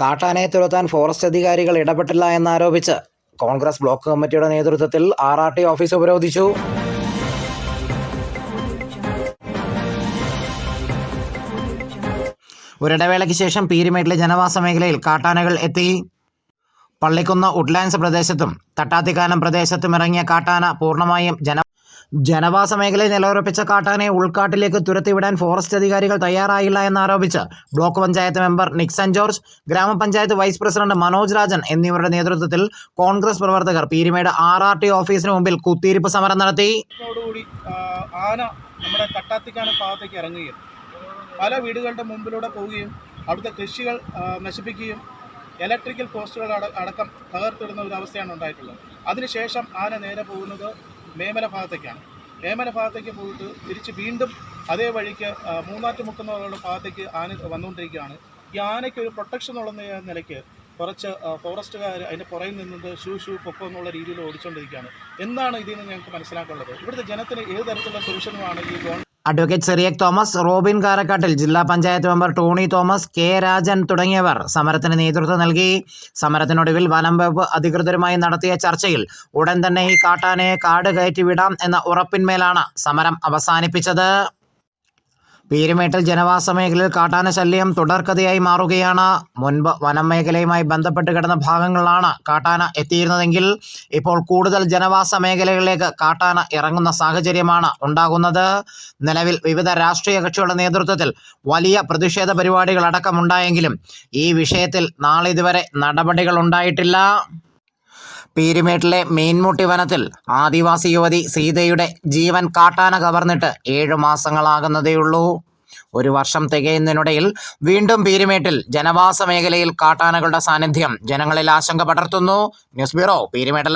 കാട്ടാനയെ തുരത്താൻ ഫോറസ്റ്റ് അധികാരികൾ ഇടപെട്ടില്ല എന്നാരോപിച്ച് കോൺഗ്രസ് ബ്ലോക്ക് കമ്മിറ്റിയുടെ നേതൃത്വത്തിൽ ആർ ആർ ടി ഓഫീസ് ഉപരോധിച്ചു. ഒരിടവേളയ്ക്ക് ശേഷം പീരിമേട്ടിലെ ജനവാസ മേഖലയിൽ കാട്ടാനകൾ എത്തി. പള്ളിക്കുന്ന് വുഡ്ലാൻഡ്സ് പ്രദേശത്തും തട്ടാത്തിക്കാനം പ്രദേശത്തും ഇറങ്ങിയ കാട്ടാന പൂർണമായും ജന ജനവാസ മേഖലയിൽ നിലയുറപ്പിച്ച കാട്ടാനെ ഉൾക്കാട്ടിലേക്ക് തുരത്തിവിടാൻ ഫോറസ്റ്റ് അധികാരികൾ തയ്യാറായില്ല എന്നാരോപിച്ച് block panchayat member Nixon George grama panchayat vice president Manoj Rajan എന്നിവരുടെ നേതൃത്വത്തിൽ കോൺഗ്രസ് പ്രവർത്തകർ പീരിമേട് ആർ ആർ ടി ഓഫീസിന് മുമ്പിൽ കുത്തിയിരിപ്പ് സമരം നടത്തി. ആന നമ്മുടെ പല വീടുകളുടെ മുമ്പിലൂടെ പോവുകയും അവിടുത്തെ കൃഷികൾ നശിപ്പിക്കുകയും ഇലക്ട്രിക്കൽ പോസ്റ്റുകൾ അട അടക്കം തകർത്തിടുന്ന ഒരു അവസ്ഥയാണ് ഉണ്ടായിട്ടുള്ളത്. അതിനുശേഷം ആന നേരെ പോകുന്നത് മേമല ഭാഗത്തേക്കാണ്. മേമല ഭാഗത്തേക്ക് പോയിട്ട് തിരിച്ച് വീണ്ടും അതേ വഴിക്ക് ആ, മൂന്നാറ്റുമുക്കുന്ന ഭാഗത്തേക്ക് ആന വന്നുകൊണ്ടിരിക്കുകയാണ്. ഈ ആനയ്ക്ക് ഒരു പ്രൊട്ടക്ഷൻ ഉള്ള നിലയ്ക്ക് കുറച്ച് ഫോറസ്റ്റുകാർ അതിന്റെ പുറകിൽ നിന്നത് ഷൂ ഷൂ പൊക്കോ എന്നുള്ള രീതിയിൽ ഓടിച്ചുകൊണ്ടിരിക്കുകയാണ് എന്താണ് ഇതിൽ നിന്ന് ഞങ്ങൾക്ക് മനസ്സിലാക്കാനുള്ളത്? ഇവിടുത്തെ ജനത്തിന് ഏത് തരത്തിലുള്ള സൊല്യൂഷനുമാണ് ഈ government advocate Cyriac Thomas Robin Karakkattil ജില്ലാ panchayat member Tony Thomas K Rajan തുടങ്ങിയവർ സമരത്തിന് നേതൃത്വം നൽകി. സമരത്തിനൊടുവിൽ വനം വകുപ്പ് അധികൃതരുമായി നടത്തിയ ചർച്ചയിൽ ഉടൻ തന്നെ ഈ കാട്ടാനയെ കാട് കയറ്റി വിടാം എന്ന ഉറപ്പിന്മേലാണ് സമരം അവസാനിപ്പിച്ചത്. പീരുമേട്ടിൽ ജനവാസ മേഖലയിൽ കാട്ടാന ശല്യം തുടർക്കഥയായി മാറുകയാണ്. മുൻപ് വനം മേഖലയുമായി ബന്ധപ്പെട്ട് കിടന്ന ഭാഗങ്ങളിലാണ് കാട്ടാന എത്തിയിരുന്നതെങ്കിൽ ഇപ്പോൾ കൂടുതൽ ജനവാസ മേഖലകളിലേക്ക് കാട്ടാന ഇറങ്ങുന്ന സാഹചര്യമാണ് ഉണ്ടാകുന്നത്. നിലവിൽ വിവിധ രാഷ്ട്രീയ കക്ഷികളുടെ നേതൃത്വത്തിൽ വലിയ പ്രതിഷേധ പരിപാടികൾ അടക്കമുണ്ടായെങ്കിലും ഈ വിഷയത്തിൽ നാളെ ഇതുവരെ നടപടികൾ ഉണ്ടായിട്ടില്ല. പീരുമേട്ടിലെ മീൻമുട്ടി വനത്തിൽ ആദിവാസി യുവതി സീതയുടെ ജീവൻ കാട്ടാന കവർന്നിട്ട് ഏഴു മാസങ്ങളാകുന്നതേയുള്ളൂ. ഒരു വർഷം തികയുന്നതിനിടയിൽ വീണ്ടും പീരുമേട്ടിൽ ജനവാസ മേഖലയിൽ കാട്ടാനകളുടെ സാന്നിധ്യം ജനങ്ങളിൽ ആശങ്ക പടർത്തുന്നു. News bureau പീരുമേട്ടൽ